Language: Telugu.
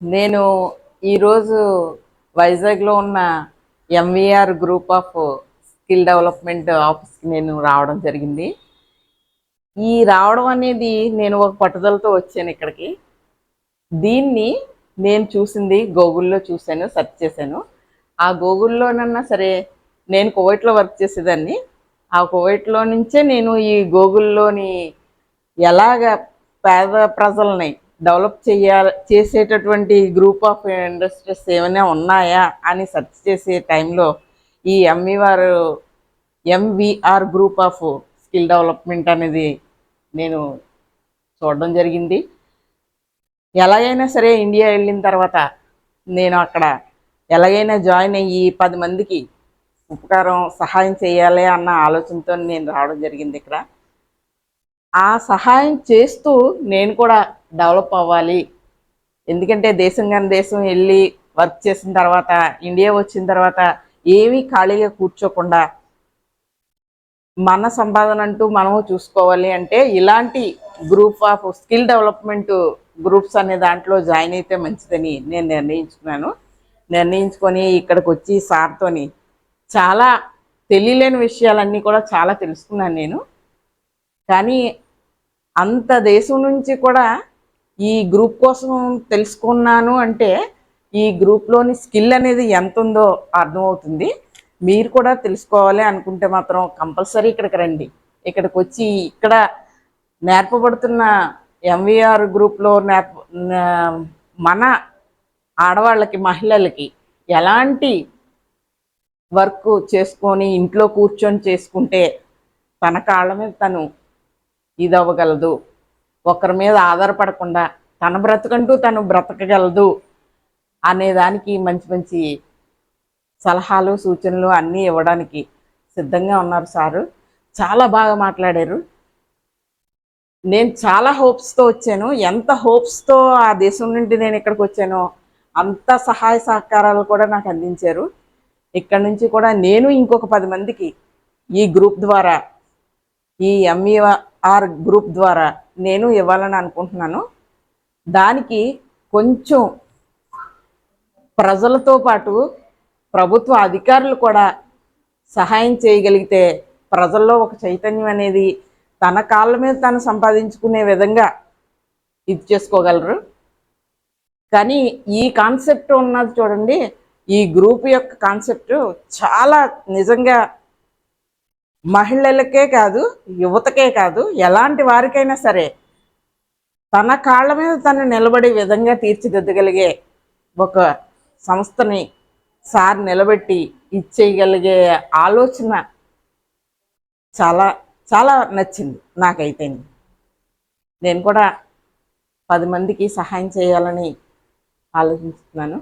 నేను ఈరోజు వైజాగ్లో ఉన్న MVR group of skill development ఆఫీస్కి నేను రావడం జరిగింది. ఈ రావడం అనేది నేను ఒక పట్టుదలతో వచ్చాను ఇక్కడికి. దీన్ని నేను చూసింది గూగుల్లో చూశాను సెర్చ్ చేశాను. ఆ గూగుల్లోనన్నా సరే నేను కువైట్లో వర్క్ చేసేదాన్ని. ఆ కువైట్లో నుంచే నేను ఈ గూగుల్లోని ఎలాగ పేద ప్రజల్ని డెవలప్ చేయాలి చేసేటటువంటి గ్రూప్ ఆఫ్ ఇండస్ట్రీస్ ఏమైనా ఉన్నాయా అని సెర్చ్ చేసే టైంలో ఈ MVR MVR group of skill development అనేది నేను చూడడం జరిగింది. ఎలాగైనా సరే ఇండియా వెళ్ళిన తర్వాత నేను అక్కడ ఎలాగైనా జాయిన్ అయ్యి పది మందికి ఉపకారం సహాయం చేయాలి అన్న ఆలోచనతో నేను రావడం జరిగింది ఇక్కడ. ఆ సహాయం చేస్తూ నేను కూడా డెవలప్ అవ్వాలి. ఎందుకంటే దేశం కానీ దేశం వెళ్ళి వర్క్ చేసిన తర్వాత ఇండియా వచ్చిన తర్వాత ఏమీ ఖాళీగా కూర్చోకుండా మన సంపాదన అంటూ మనము చూసుకోవాలి అంటే ఇలాంటి group of skill development groups అనే దాంట్లో జాయిన్ అయితే మంచిదని నేను నిర్ణయించుకున్నాను. నిర్ణయించుకొని ఇక్కడికి వచ్చి సార్తోని చాలా తెలియలేని విషయాలన్నీ కూడా చాలా తెలుసుకున్నాను నేను. కానీ అంత దేశం నుంచి కూడా ఈ గ్రూప్ కోసం తెలుసుకున్నాను అంటే ఈ గ్రూప్లోని స్కిల్ అనేది ఎంత ఉందో అర్థమవుతుంది. మీరు కూడా తెలుసుకోవాలి అనుకుంటే మాత్రం కంపల్సరీ ఇక్కడికి రండి. ఇక్కడికి వచ్చి ఇక్కడ నేర్పబడుతున్న ఎంవీఆర్ గ్రూప్లో నేర్ప మన ఆడవాళ్ళకి మహిళలకి ఎలాంటి వర్క్ చేసుకొని ఇంట్లో కూర్చొని చేసుకుంటే తన కాళ్ళ మీద తను ఇది అవ్వగలదు ఒకరి మీద ఆధారపడకుండా తన బ్రతకంటూ తను బ్రతకగలదు అనేదానికి మంచి మంచి సలహాలు సూచనలు అన్నీ ఇవ్వడానికి సిద్ధంగా ఉన్నారు సారు. చాలా బాగా మాట్లాడారు. నేను చాలా హోప్స్తో వచ్చాను. ఎంత హోప్స్తో ఆ దేశం నుండి నేను ఇక్కడికి వచ్చానో అంత సహాయ సహకారాలు కూడా నాకు అందించారు. ఇక్కడ నుంచి కూడా నేను ఇంకొక పది మందికి ఈ గ్రూప్ ద్వారా ఈ ఆర్ గ్రూప్ ద్వారా నేను ఇవ్వాలని అనుకుంటున్నాను. దానికి కొంచెం ప్రజలతో పాటు ప్రభుత్వ అధికారులు కూడా సహాయం చేయగలిగితే ప్రజల్లో ఒక చైతన్యం అనేది తన కాళ్ళ మీద తను సంపాదించుకునే విధంగా ఇది చేసుకోగలరు. కానీ ఈ కాన్సెప్ట్ ఉన్నది చూడండి ఈ గ్రూప్ యొక్క కాన్సెప్ట్ చాలా నిజంగా మహిళలకే కాదు యువతకే కాదు ఎలాంటి వారికైనా సరే తన కాళ్ళ మీద తను నిలబడే విధంగా తీర్చిదిద్దగలిగే ఒక సంస్థని సార్ నిలబెట్టి ఇచ్చేయగలిగే ఆలోచన చాలా చాలా నచ్చింది నాకైతే. నేను కూడా పది మందికి సహాయం చేయాలని ఆలోచిస్తున్నాను.